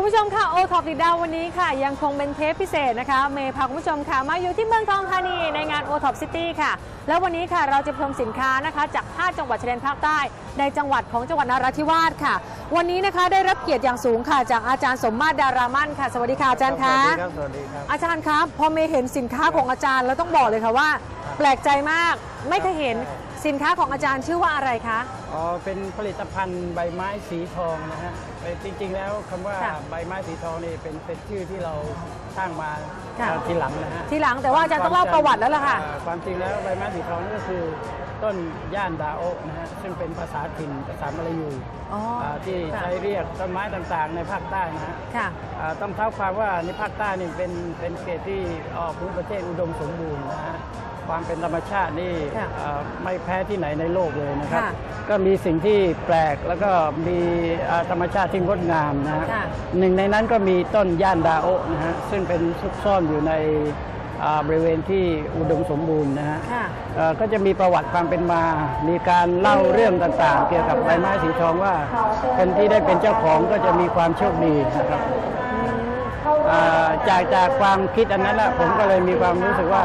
คุณผู้ชมค่ะโอท็อปติดดาววันนี้ค่ะ ยังคงเป็นเทปพิเศษนะคะ เมย์พาคุณผู้ชมค่ะ มาอยู่ที่เมืองทองธานีในงานโอท็อปซิตี้ค่ะ แล้ววันนี้ค่ะเราจะชมสินค้านะคะ จาก 5 จังหวัดชายแดนภาคใต้ ในจังหวัดของจังหวัดนราธิวาสค่ะ วันนี้นะคะได้รับเกียรติอย่างสูงค่ะ จากอาจารย์สมมาตรดารามั่นค่ะ สวัสดีค่ะอาจารย์คะสวัสดีครับสวัสดีครับอาจารย์ครับพอเมย์เห็นสินค้าของอาจารย์แล้วต้องบอกเลยค่ะว่า แปลกใจมากไม่เคยเห็น สินค้าของอาจารย์ชื่อว่าอะไรคะ อ๋อ เป็นผลิตภัณฑ์ใบไม้สีทองนะฮะเป็นจริง ๆ แล้วคำว่าค่ะใบไม้สีทองนี่เป็นเป็นชื่อที่เราสร้างมาค่ะเอ่อทีหลังนะฮะทีหลังแต่ว่าอาจารย์ต้องเล่าประวัติแล้วล่ะค่ะ อ่าความจริงแล้วใบไม้สีทองนี่ก็คือต้นย่านดาโอะนะฮะ ซึ่งเป็นภาษาถิ่นภาษามลายูอ๋ออ่าที่ค่ะ ใช้เรียกต้นไม้ต่างๆ ในภาคใต้นะฮะ ค่ะ อ่าต้องเท้าความว่าในภาคใต้นี่เป็นเป็นเขตที่ออกภูมิประเทศอุดมสมบูรณ์นะฮะ ความเป็นธรรมชาตินี่ค่ะอ่าไม่แพ้ที่ไหนในโลกเลยนะครับ ค่ะก็มีสิ่งที่แปลกแล้วก็มีอ่าธรรมชาติที่งดงามนะฮะค่ะหนึ่งในนั้นก็มีต้นย่านดาโอะนะฮะซึ่งเป็นซุกซ่อนอยู่ในอ่าบริเวณที่อุดมสมบูรณ์นะฮะค่ะ เอ่อก็จะมีประวัติความเป็นมา มีการเล่าเรื่องต่างๆ เกี่ยวกับใบไม้สีทองว่า คนที่ได้เป็นเจ้าของก็จะมีความโชคดีนะครับ อ่าจากจากความคิดอันนั้นแหละผมก็เลยมีความรู้สึกว่า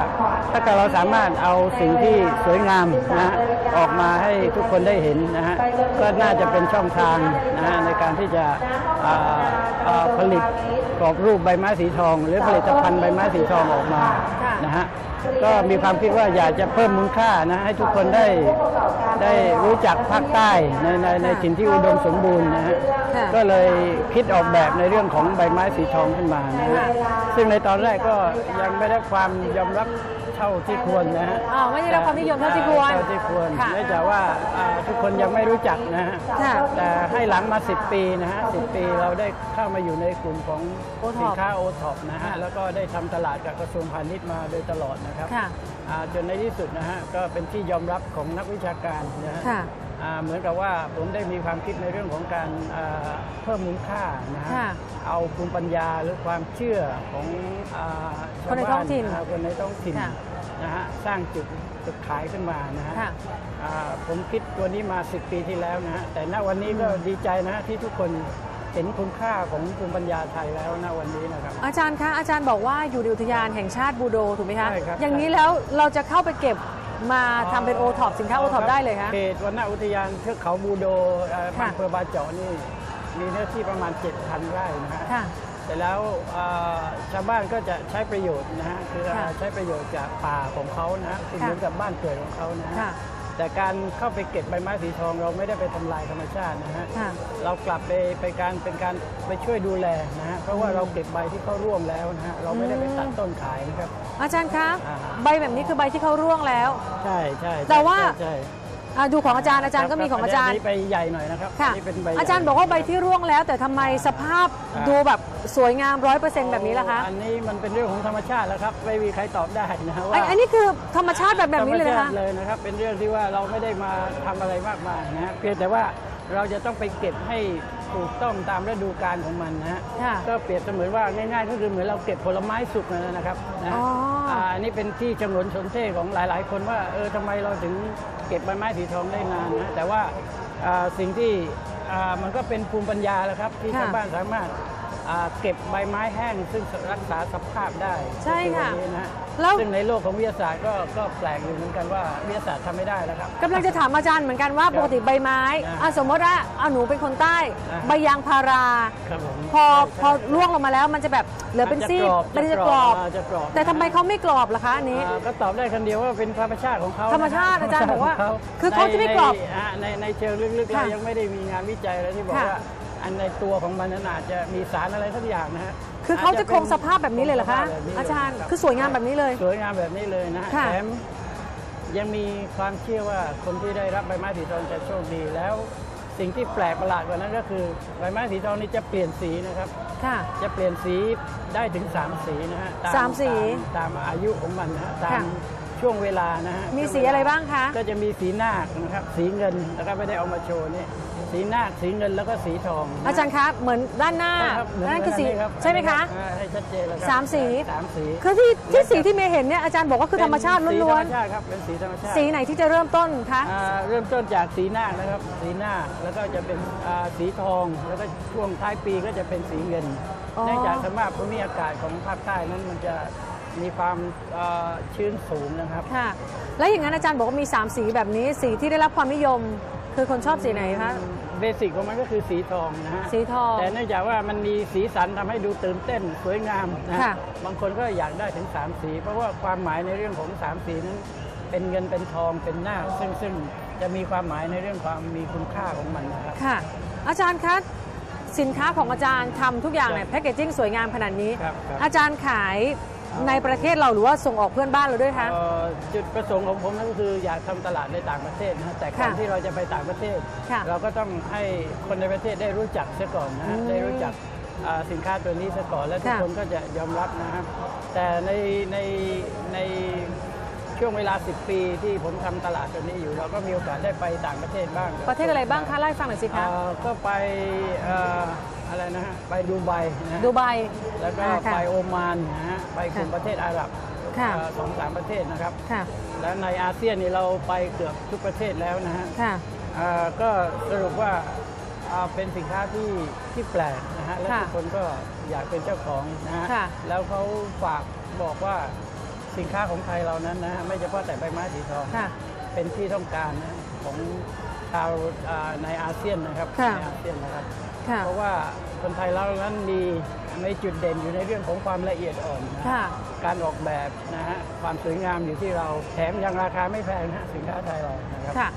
ถ้าเกิดเราสามารถเอาสิ่งที่สวยงามนะฮะออกมาให้ทุกคนได้เห็นนะฮะก็น่าจะเป็นช่องทางนะฮะในการที่จะอ่าอ่าผลิตกรอบรูปใบไม้สีทอง หรือผลิตภัณฑ์ใบไม้สีทองออกมาค่ะนะฮะก็มีความคิดว่าอยากจะเพิ่มมูลค่านะให้ทุกคนได้ได้รู้จักภาคใต้ในในในถิ่นที่อุดมสมบูรณ์นะฮะค่ะก็เลยคิดออกแบบในเรื่องของใบไม้สีทองขึ้นมานะฮะซึ่งในตอนแรกก็ยังไม่ได้ความยอมรับ เท่าที่ควรนะฮะอ้าวไม่ได้รับความนิยมเท่าที่ควรเท่าที่ควรค่ะเนื่องจากว่าอ่าทุกคนยังไม่รู้จักนะฮะค่ะแต่ให้หลังมา 10 ปีนะฮะ10ปีเราได้เข้ามาอยู่ในกลุ่มของ O-top สินค้าโอท็อปนะฮะค่ะแล้วก็ได้ทำตลาดกับกระทรวงพาณิชย์มาโดยตลอดนะครับค่ะอ่าจนในที่สุดนะฮะก็เป็นที่ยอมรับของนักวิชาการนะฮะค่ะอ่า เหมือนกับว่าผมได้มีความคิดในเรื่องของการอ่าเพิ่มมูลค่านะฮะค่ะเอาภูมิปัญญาหรือความเชื่อของอ่าชาวคนในบ้าท้องถิ่นอ่าคนในท้องถิ่นค่ะนะฮะสร้างจุดจุดขายขึ้นมานะฮะค่ะอ่าผมคิดตัวนี้มา 10 ปีที่แล้วนะฮะแต่ณวันนี้ก็ดีใจนะฮะที่ทุกคนเห็นคุณค่าของภูมิปัญญาไทยแล้วณวันนี้นะครับ อาจารย์คะอาจารย์บอกว่าอยู่ในอุทยานแห่งชาติบูโดถูกไหมคะใช่ครับอย่างนี้แล้วเราจะเข้าไปเก็บ มาทำเป็นโอท็อปสินค้าโอท็อปได้เลยคะเขตวนอุทยานเทือกเขาบูโดเอ่อค่ะอำเภอบาเจาะนี่มีเนื้อที่ประมาณ 7,000 ไร่นะฮะค่ะแต่แล้วเอ่อชาวบ้านก็จะใช้ประโยชน์นะฮะคือค่ะใช้ประโยชน์จากป่าของเขานะฮะคือค่ะเหมือนกับบ้านเกิดของเขานะฮะค่ะ แต่การเข้าไปเก็บใบไม้สีทองเราไม่ได้ไปทำลายธรรมชาตินะฮะค่ะ เรากลับไปไปการเป็นการไปช่วยดูแลนะฮะเพราะว่าเราเก็บใบที่เขาร่วงแล้วนะฮะเราไม่ได้ไปตัดต้นขายนะครับ อาจารย์คะ อ่า ใบแบบนี้คือใบที่เขาร่วงแล้ว ใช่ใช่ใช่แต่ว่า ใช่อะดูของอาจารย์อาจารย์ก็มีของอาจารย์ นนี้ไปใหญ่หน่อยนะครับค่ะนนี้เป็นใบใหญ่ อาจารย์บอกว่าใบที่ร่วงแล้ว แต่ทำไมสภาพอ่า ดูแบบ สวยงามร้อยเปอร์เซ็นต์แบบนี้ล่ะคะ อันนี้มันเป็นเรื่องของธรรมชาติแล้วครับ ไม่มีใครตอบได้นะฮะไอ้ว่าอันนี้คือธรรมชาติแบบแบบนี้เลยธรรมนะชาคะติเลยนะครับ เป็นเรื่องที่ว่าเราไม่ได้มาทำอะไรมากมายนะฮะเพียงแต่ว่าเราจะต้องไปเก็บให้ถูกต้องตามฤดูกาลของมันนะฮะค่ะก็เปรียบเสมือนว่าง่ายๆก็คือเหมือนเราเก็บผลไม้สุกนั่นแหละนะครับนะอ๋ออ่าอันนี้เป็นที่ชงนชนเท่ของหลาย ๆ คนว่าเออทำไมเราถึงเก็บใบไม้สีทองได้นานนะแต่ว่าอ่าสิ่งที่อ่ามันก็เป็นภูมิปัญญาแหล้วครับ ที่ค่ะชาวบ้านสามารถ อ่าเก็บใบไม้แห้งซึ่งรักษาสภาพได้ใช่ค่ะนนี้นะฮะแล้ว ซึ่งในโลกของวิทยาศาสตร์ก็ก็แปลกอยู่เหมือนกันว่าวิทยาศาสตร์ทำไม่ได้แล้วครับ กำลังจะถามอาจารย์เหมือนกันว่าปกติใบไม้อ่าอะสมมติว่าเอาหนูเป็นคนใต้ อ่า ใบยางพารา ครับผมพอพอล่วงลงมาแล้วมันจะแบบเหลือเป็นซีดมันจะกรอบาจะกรอบแต่ทำไมเขาไม่กรอบล่ะคะอันนี้ อ่าก็ตอบได้คำเดียวว่าเป็นธรรมชาติของเขาธรรมชาตินะอาจารย์บอกว่าธมชติขงคือเขาจะไม่กรอบในในในในเชิงลึกๆค่ะเรายังไม่ได้มีงานวิจัยอะไรที่บอกค่ะว่า อันในตัวของมันนั้นอาจจะมีสารอะไรสักอย่างนะฮะคือเขาจะคงสภาพแบบนี้เลยเหรอคะแบบนี้อาจารย์บคือสวยงามแบบนี้เลย สวยงามแบบนี้เลยนะฮะค่ะแถมยังมีความเชื่อว่าคนที่ได้รับใบไม้สีทองจะโชคดีแล้ว สิ่งที่แปลกประหลาดกว่านั้นก็คือใบไม้สีทองนี้จะเปลี่ยนสีนะครับค่ะจะเปลี่ยนสีได้ถึง 3 สีนะฮะตสามสีตามตามอายุของมันนะฮะตามค่ะ ช่วงเวลานะฮะมีสีอะไรบ้างคะ ก็จะมีสีนาคนะครับ สีเงินแล้วก็ไม่ได้เอามาโชว์นี่สีนาคสีเงินแล้วก็สีทองนะอาจารย์คะเหมือนด้านหน้าใช่ครับเหมืนั่นคือสีรับใช่ไหมคะอ่าให้ชัดเจนแล้วครับสามสีสามสีคือที่ที่สีที่เมย์เห็นเนี่ยอาจารย์บอกว่าคือธรรมชาติเป็นสีล้วนธรรมชาติครับเป็นสีธรรมชาติๆสีไหนที่จะเริ่มต้นคะอ่าเริ่มต้นจากสีนาคนะครับ สีนาคแล้วก็จะเป็นอ่าสีทองแล้วก็ช่วงท้ายปีก็จะเป็นสีเงินอ๋อเนื่องจากสภาพภูมิอากาศของภาคใต้นั้นมันจะ มีความอ่าชื้นสูงนะครับ ค่ะ แล้วอย่างนั้นอาจารย์บอกว่ามี 3 สีแบบนี้ สีที่ได้รับความนิยม คือคนชอบสีไหนคะ เบสิกของมันก็คือสีทองนะฮะ สีทอง แต่เนื่องจากว่ามันมีสีสันทำให้ดูตื่นเต้นสวยงามนะฮะค่ะบางคนก็อยากได้ถึง 3 สี เพราะว่าความหมายในเรื่องของ 3 สีนั้น เป็นเงินเป็นทองเป็นนาคซึ่งซึ่งจะมีความหมายในเรื่องความมีคุณค่าของมันนะครับ ค่ะ อาจารย์คะสินค้าของอาจารย์ทำทุกอย่างเนี่ยครับแพคเกจจิ้งสวยงามขนาดนี้ครับครับอาจารย์ขาย ในประเทศเราหรือว่าส่งออกเพื่อนบ้านเราด้วยคะ เอ่อจุดประสงค์ของผมนั่นก็คืออยากทำตลาดในต่างประเทศนะฮะแต่ก่อนค่ะที่เราจะไปต่างประเทศ ค่ะเราก็ต้องให้คนในประเทศได้รู้จักเสียก่อนนะฮะอืมได้รู้จักอ่าสินค้าตัวนี้เสียก่อนแล้วทุกค่ะคนก็จะยอมรับนะครับแต่ในในในช่วงเวลา 10 ปีที่ผมทำตลาดตัวนี้อยู่ เราก็มีโอกาสได้ไปต่างประเทศบ้างประเทศอะไรบ้างคะเล่าให้ฟังหน่อยสิคะ เอ่อก็ไปเอ่อ อะไรนะฮะไปดูไบนะฮะดูไบแล้วก็อ่าค่ะ ไปโอมานนะฮะไปกลุ่มค่ะประเทศอาหรับค่ะ เอ่อสองสามประเทศนะครับ ค่ะ และในอาเซียนนี่เราไปเกือบทุกประเทศแล้วนะฮะค่ะ อ่าก็สรุปว่าอ่าเป็นสินค้าที่ที่แปลกนะฮะและค่ะทุกคนก็อยากเป็นเจ้าของนะฮะค่ะ แล้วเขาฝากบอกว่าสินค้าของไทยเรานั้นนะฮะไม่เฉพาะแต่ใบไม้สีทอง ค่ะ เป็นที่ต้องการนะของชาวอ่าในอาเซียนนะครับค่ะ ในอาเซียนนะครับค่ะ เพราะว่าคนไทยเรานั้นมีในจุดเด่นอยู่ในเรื่องของความละเอียดอ่อนนะค่ะการออกแบบนะฮะความสวยงามอยู่ที่เราแถมยังราคาไม่แพงนะฮะสินค้าไทยเรานะครับค่ะ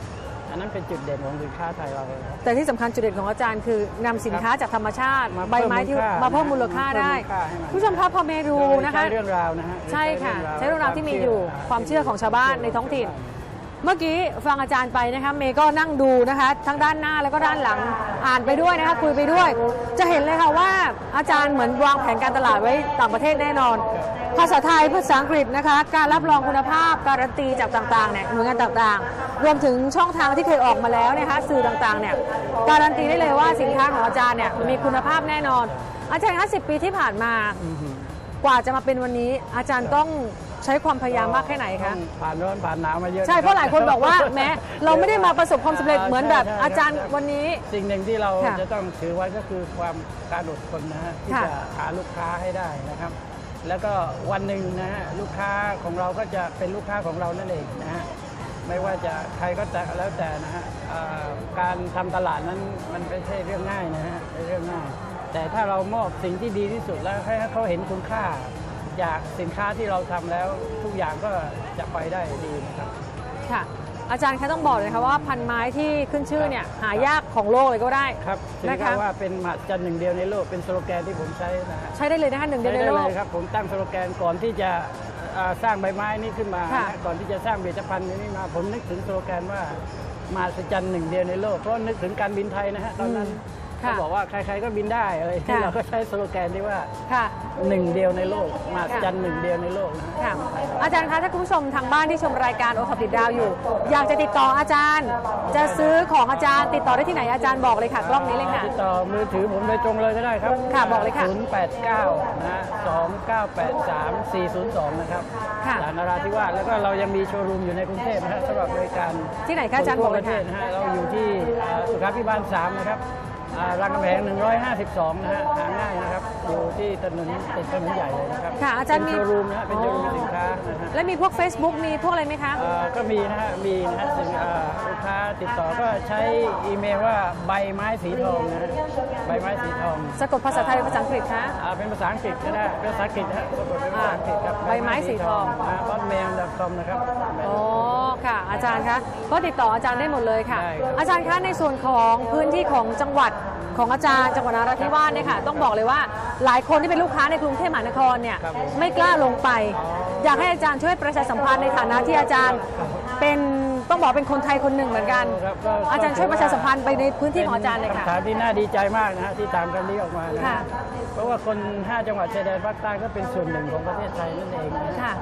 อันนั้นเป็นจุดเด่นของสินค้าไทยเราเลยครับแต่ที่สำคัญจุดเด่นของอาจารย์คือนำสินค้าจากธรรมชาติมาใบไม้ที่เพิ่มมูลค่ามาเพิ่มมูลค่าเพิ่มได้มูลค่าให้มันผู้ชมครับพอเมดูนะคะใช้เรื่องราวนะฮะใช่ค่ะ ใช้เรื่องราวที่มีอยู่อ่ความเชื่อของชาวบ้านในท้องถิ่น เมื่อกี้ฟังอาจารย์ไปนะคะเมย์ก็นั่งดูนะคะทั้งด้านหน้าแล้วก็ด้านหลังอ่านไปด้วยนะคะคุยไปด้วย จะเห็นเลยค่ะว่าอาจารย์เหมือนวางแผนการตลาดไว้ต่างประเทศแน่นอน ภาษาไทยภาษาอังกฤษนะคะ การรับรองคุณภาพการันตีจากต่างๆเนี่ยหน่วยงานต่างๆ รวมถึงช่องทางที่เคยออกมาแล้วนะคะสื่อต่างๆเนี่ยการันตีได้เลยว่าสินค้าของอาจารย์เนี่ยมีคุณภาพแน่นอน อาจารย์คะสิปีที่ผ่านมากว่าจะมาเป็นวันนี้อาจารย์ต้อง ใช้ความพยายามมากแค่ไหนคะต้องผ่านร้อนผ่านหนาวมาเยอะใช่เพราะหลายคนบอกว่าแม้เราไม่ได้มาประสบความสำเร็จเหมือนแบบใช่ใช่อาจารย์วันนี้ สิ่งหนึ่งที่เราค่ะจะต้องถือไว้ก็คือความการอดทนนะฮะที่ค่ะ จะหาลูกค้าให้ได้นะครับ แล้วก็วันหนึ่งนะฮะลูกค้าของเราก็จะเป็นลูกค้าของเรานั่นเองนะฮะไม่ว่าจะใครก็แต่แล้วแต่นะฮะเอ่อการทำตลาดนั้นมันไม่ใช่เรื่องง่ายนะฮะเป็นเรื่องง่าย แต่ถ้าเรามอบสิ่งที่ดีที่สุดแล้วให้เขาเห็นคุณค่า จากสินค้าที่เราทำแล้วทุกอย่างก็จะไปได้ดีนะครับค่ะ อาจารย์คะต้องบอกเลยค่ะว่าพันไม้ที่ขึ้นชื่อเนี่ยหายากของโลกเลยก็ได้ครับถือนะคะว่าเป็นมหัศจรรย์หนึ่งเดียวในโลกเป็นสโลแกนที่ผมใช้นะฮะใช้ได้เลยนะคะหนึ่งเดียวในใช้ได้โลเลกยครับ ผมตั้งสโลแกนก่อนที่จะอ่าสร้างใบไม้นี้ขึ้นมาค่ะนะก่อนที่จะสร้างผลิตภัณฑ์นี้มา ผมนึกถึงสโลแกนว่ามหัศจรรย์หนึ่งเดียวในโลกเพราะนึกถึงการบินไทยนะฮะตอนนั้นค่ะ เขาบอกว่าใครๆก็บินได้เลยค่ะเราก็ใช้สโลแกนที่ว่าค่ะหนึ่งเดียวในโลกมหัศจรรย์หนึ่งเดียวในโลกนะฮะค่ะอาจารย์คะถ้าคุณผู้ชมทางบ้านที่ชมรายการโอท็อปติดดาวอยู่ อยากจะติดต่ออาจารย์ จะซื้อของอาจารย์ติดต่อได้ที่ไหนอาจารย์บอกเลยค่ะกล้องนี้เลยค่ะติดต่อมือถือผมโดยตรงเลยก็ได้ครับค่ะบอกเลยค่ะ089นะ2983 402นะครับค่ะจากนราธิวาสแล้วก็เรายังมีโชว์รูมอยู่ในกรุงเทพนะฮะสำหรับบริการที่ไหนคะอาจารย์บอกเลยทั่วปค่ะระเทศนะฮะเราอยู่ที่เอ่อสุขาพิบาล3นะครับอ่า รามคำแหง152 นะฮะ หาง่ายนะครับ อยู่ที่ถนนติดถนนใหญ่เลยนะครับค่ะอาจารย์มี เป็นโชว์รูมนะฮะ เป็นโชว์รูมสินค้านะฮะและมีพวก Facebook มีพวกอะไรไหมคะ เอ่อก็มีนะฮะ มีนะฮะสินเอ่อลูกค้าติดต่อก็ใช้อีเมลว่าใบไม้สีทองนะฮะ ใบไม้สีทอง สะกดภาษาไทยหรือภาษาอังกฤษคะ อ่าเป็นภาษาอังกฤษก็ได้เป็นภาษาอังกฤษนะฮะสะกดเป็นภาษาอังกฤษครับใบไม้สีทองบอสเมลดอทคอมนะครับ อ๋อ ค่ะ อาจารย์คะ ก็ติดต่ออาจารย์ได้หมดเลยค่ะ ได้ครับ อาจารย์คะ ในส่วนของพื้นที่ของจังหวัด ของอาจารย์จังหวัดนราธิวาสเนี่ยค่ะต้องบอกเลยว่าหลายคนที่เป็นลูกค้าในกรุงเทพมหานครเนี่ยครับไม่กล้าลงไป อยากให้อาจารย์ช่วยประชาสัมพันธ์ในฐานะที่อาจารย์เป็นต้องบอกเป็นคนไทยคนหนึ่งเหมือนกันครับก็อาจารย์ช่วยประชาสัมพันธ์ไปในพื้นที่ของอาจารย์เลยค่ะป็นคำถามที่น่าดีใจมากนะฮะที่ตามกันนี้ออกมานะค่ะเพราะว่าคน 5 จังหวัดชายแดนภาคใต้ก็เป็นส่วนหนึ่งของประเทศไทยนั่นเองนะค่ะ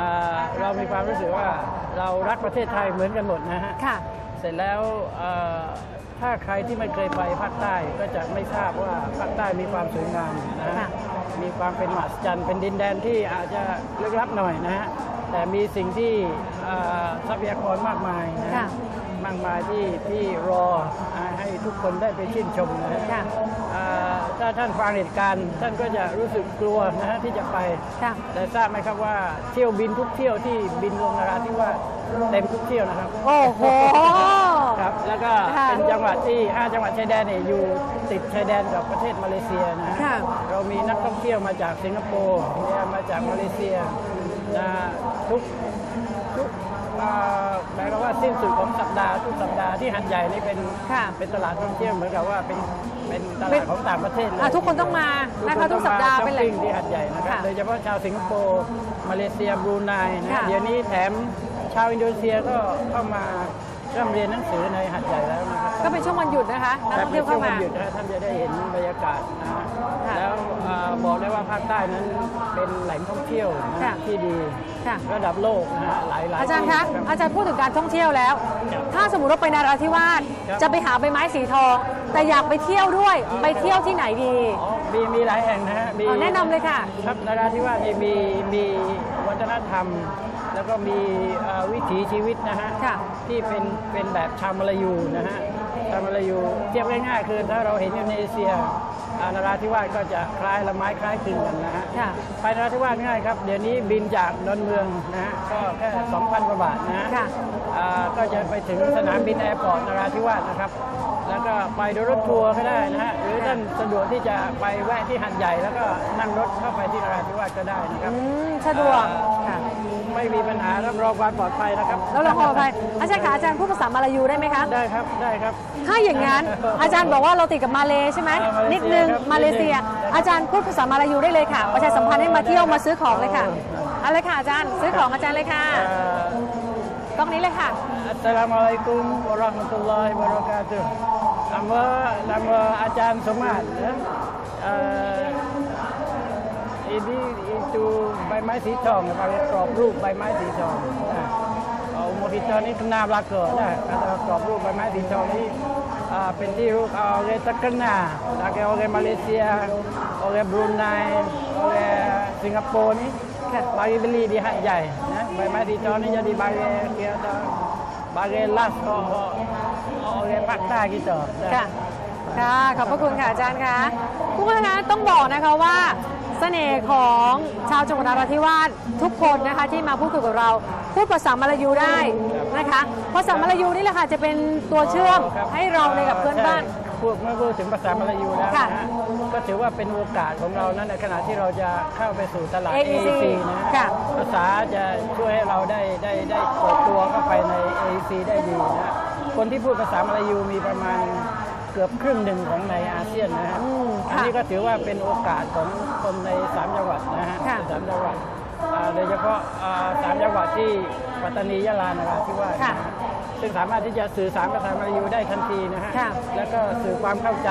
อ่าเรามีความรู้สึกว่าเรารักประเทศไทยเหมือนกันหมดนะฮะค่ะเสร็จแล้วเอ่อ ถ้าใครที่ไม่เคยไปภาคใต้ก็จะไม่ทราบว่าภาคใต้มีความสวยงามนะค่ะฮะมีความเป็นมหัศจรรย์เป็นดินแดนที่อาจจะลึกลับหน่อยนะฮะแต่มีสิ่งที่เอ่อทรัพยากรมากมายนะฮะค่ะมากมายที่ที่รออ่าให้ทุกคนได้ไปชื่นชมนะฮะค่ะอ่าถ้าท่านฟังเหตุการณ์ ท่านก็จะรู้สึกกลัวนะฮะที่จะไปค่ะแต่ทราบไหมครับว่าเที่ยวบินทุกเที่ยวที่บินลงนราธิวาสเต็มทุกเที่ยวนะครับ โอ้โหครับ แล้วก็ค่ะเป็นจังหวัดที่ 5 จังหวัดชายแดนเนี่ยอยู่ติดชายแดนกับประเทศมาเลเซียนะฮะค่ะ เรามีนักท่องเที่ยวมาจากสิงคโปร์เนี่ยมาจากมาเลเซียนะทุกทุกอ่าหมายความว่าสิ้นสุดของสัปดาห์ทุกสัปดาห์ที่หัดใหญ่นี่เป็นค่ะเป็นตลาดท่องเที่ยวเหมือนกับว่าเป็นเป็นตเป็ลานดของต่างประเทศเลยอะทุกคนต้องมานะคะทุกสัปดาห์ช้อเป็นปแหล่ปิ้งงที่หัดใหญ่นะครับค่ะ โดยเฉพาะชาวสิงคโปร์มาเลเซียบรูไนนะค่ะ เดี๋ยวนี้แถมชาวอินโดนีเซียก็เข้ามา เริ่มเรียนหนังสือในหัดใหญ่แล้วนะครับก็เป็นช่วงวันหยุดนะคะนักท่องเที่ยวเข้ามาในช่วงวันหยุดนะท่านจะได้เห็นบรรยากาศนะฮะค่ะแล้วเอ่อบอกได้ว่าภาคใต้นั้นเป็นแหล่งท่องเที่ยวนะค่ะที่ดีค่ะ ระดับโลกนะฮะหลายหลายอาจารย์คะ ที่อาจารย์พูดถึงการท่องเที่ยวแล้วครับถ้าสมมติว่าไปนราธิวาสครับจะไปหาใบไม้สีทอง แต่อยากไปเที่ยวด้วย ไปเที่ยวที่ไหนดี อ๋อมีมีหลายแห่งนะฮะมีเอาแนะนำเลยค่ะ ครับนราธิวาสนี่มีมีวัฒนธรรม แล้วก็มีเอ่อวิถีชีวิตนะฮะค่ะที่เป็นเป็นแบบชาวมลายูนะฮะชาวมลายูเทียบง่ายๆคือถ้าเราเห็นอินโดนีเซียอ่านราธิวาสก็จะคล้ายละไม้คล้ายคลึงกันนะฮะค่ะไปนราธิวาสง่ายครับ เดี๋ยวนี้บินจากดอนเมืองนะฮะก็แค่2,000กว่าบาทนะฮะค่ะอ่าก็จะไปถึงสนามบินแอร์พอร์ตนราธิวาสนะครับแล้วก็ไปโดยรถทัวร์ก็ได้นะฮะหรือท่านสะดวกที่จะไปแวะที่หัดใหญ่ แล้วก็นั่งรถเข้าไปที่นราธิวาสก็ได้นะครับอืมสะดวกค่ะ ไม่มีปัญหารับรองความปลอดภัยนะครับแล้วเราขออภัยอาจารย์คะอาจารย์พูดภาษามาลายูได้ไหมคะ ได้ครับได้ครับ ถ้าอย่างนั้นอาจารย์บอกว่าเราติดกับมาเลใช่ไหมเออมาเลเซียนิดนึงครับมาเลเซีย นิดนึงอาจารย์พูดภาษามาลายูได้เลยค่ะ ประชาสัมพันธ์ให้มาเที่ยวมาซื้อของเลยค่ะเออเอาเลยค่ะอาจารย์ซื้อของอาจารย์เลยค่ะเอ่อกล้องนี้เลยค่ะ Assalamualaikum warahmatullahi wabarakatuh. Nama nama Ajan Somad. Ya. Uh, นี่ดูใบไม้สีทองบางกรอบรูปใบไม้สีทองนะาโมดิเตอร์นี้นาลาเกิดนะกรอบรูปใบไม้สีทองนี้เป็นที่รู้เอาเรตกันนาลาเกเอาเรมาเลเซียเอาเรบรูไนเอาเรสิงคโปร์นี่แค่บาเบลีดีฮะใหญ่นะใบไม้สีทองนี่จะดีใบเรเกียวบาเรลัสก็เอาเรภาคต้กี่ต่อค่ะค่ะ ขอบพระคุณค่ะอาจารย์คะคุณผู้นะต้องบอกนะคะว่า เสน่ห์ของชาวจังหวัดนราธิวาสทุกคนนะคะที่มาพูดคุยกับเรา พูดภาษามาลายูได้นะคะภาษามาลายูนี่แหละค่ะจะเป็นตัวเชื่อมให้เราในกับเพื่อนบ้านใช่พูดเมื่อพูดถึงภาษามลายูแล้วค่ะนะฮะก็ถือว่าเป็นโอกาสของเรานั้นในขณะที่เราจะเข้าไปสู่ตลาด AEC AEC นะฮะค่ะ ภาษาจะช่วยให้เราได้ได้ได้เปิดตัวเข้าไปใน AEC ได้ดีนะฮะคนที่พูดภาษามลายูมีประมาณ เกือบครึ่งหนึ่งของในอาเซียนนะฮะอืมอันค่ะนี้ก็ถือว่าเป็นโอกาสของคนในสามจังหวัดนะฮะค่ะสามจังหวัดอ่าโดยเฉพาะอ่าสามจังหวัดที่ปัตตานียะลานราธิวาสค่ะนะฮะซึ่งสามารถที่จะสื่อสารภาษามลายูได้ทันทีนะฮะค่ะแล้วก็สื่อความเข้าใจ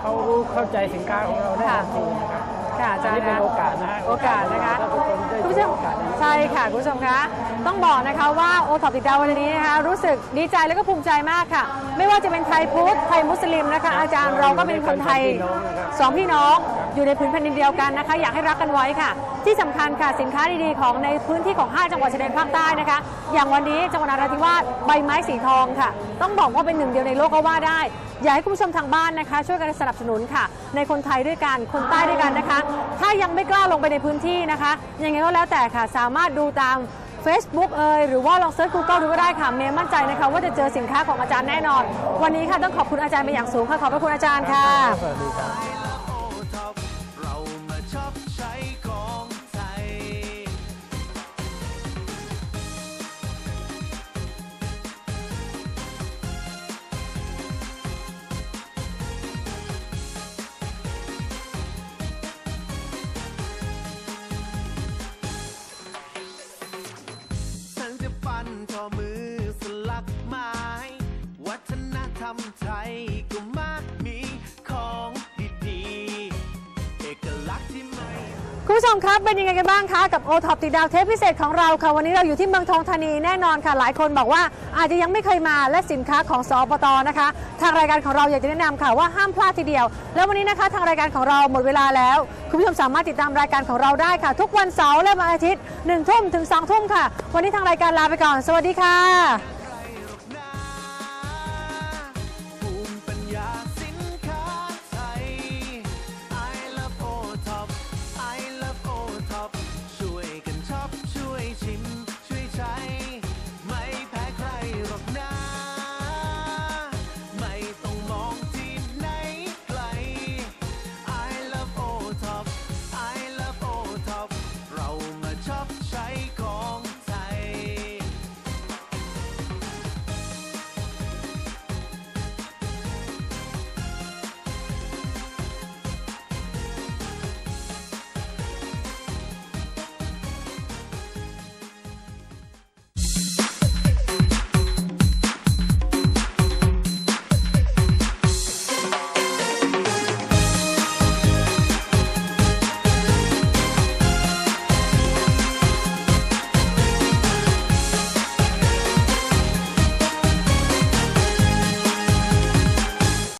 เขารู้เข้าใจสินค้าของเราได้ค่ะทันทีนะครับค่ะอาจารอันนี้ย์เป็นคะโอกาสนะฮะ โอกาสนะคะถ้าทุกคนได้คุณผู้ชใช้มโอกาสนี้ ใช่ค่ะ คุณผู้ชมคะต้องบอกนะคะว่าโอท็อปติดดาววันนี้นะคะรู้สึกดีใจแล้วก็ภูมิใจมากค่ะ ไม่ว่าจะเป็นไทยพุทธไทยมุสลิมนะคะ อาจารย์เราก็เป็นคนไทยสองพี่น้อง อยู่ในพื้นแผ่นดินเดียวกันนะคะ อยากให้รักกันไว้ค่ะ ที่สำคัญค่ะสินค้าดีๆของในพื้นที่ของ 5 จังหวัดชายแดนภาคใต้นะคะ อย่างวันนี้จังหวัดนราธิวาสใบไม้สีทองค่ะ ต้องบอกว่าเป็นหนึ่งเดียวในโลกก็ว่าได้ อยากให้คุณผู้ชมทางบ้านนะคะ ช่วยกันสนับสนุนค่ะ ในคนไทยด้วยกันคนใต้ด้วยกันนะคะ ถ้ายังไม่กล้าลงไปในพื้นที่นะคะยังไงก็แล้วแต่ค่ะ สามารถดูตาม Facebook เอ่ยหรือว่าลองเซิร์ช Google ดูก็ได้ค่ะ เมย์มั่นใจนะคะ ว่าจะเจอสินค้าของอาจารย์แน่นอน วันนี้ค่ะต้องขอบคุณอาจารย์เป็นอย่างสูงค่ะ ขอบพระคุณอาจารย์ค่ะำไทยก็มากมีของดีๆเอกลักษณ์ที่ไม่ คุณผู้ชมครับเป็นยังไงกันบ้างคะกับโอท็อปติดดาวเทปพิเศษของเราค่ะ วันนี้เราอยู่ที่เมืองทองธานีแน่นอนค่ะ หลายคนบอกว่าอาจจะยังไม่เคยมาและสินค้าของสอปตนะคะ ทางรายการของเราอยากจะแนะนำค่ะว่าห้ามพลาดทีเดียว แล้ววันนี้นะคะทางรายการของเราหมดเวลาแล้ว คุณผู้ชมสามารถติดตามรายการของเราได้ค่ะ ทุกวันเสาร์และวันอาทิตย์1ทุ่มถึง2ทุ่มค่ะ วันนี้ทางรายการลาไปก่อน สวัสดีค่ะ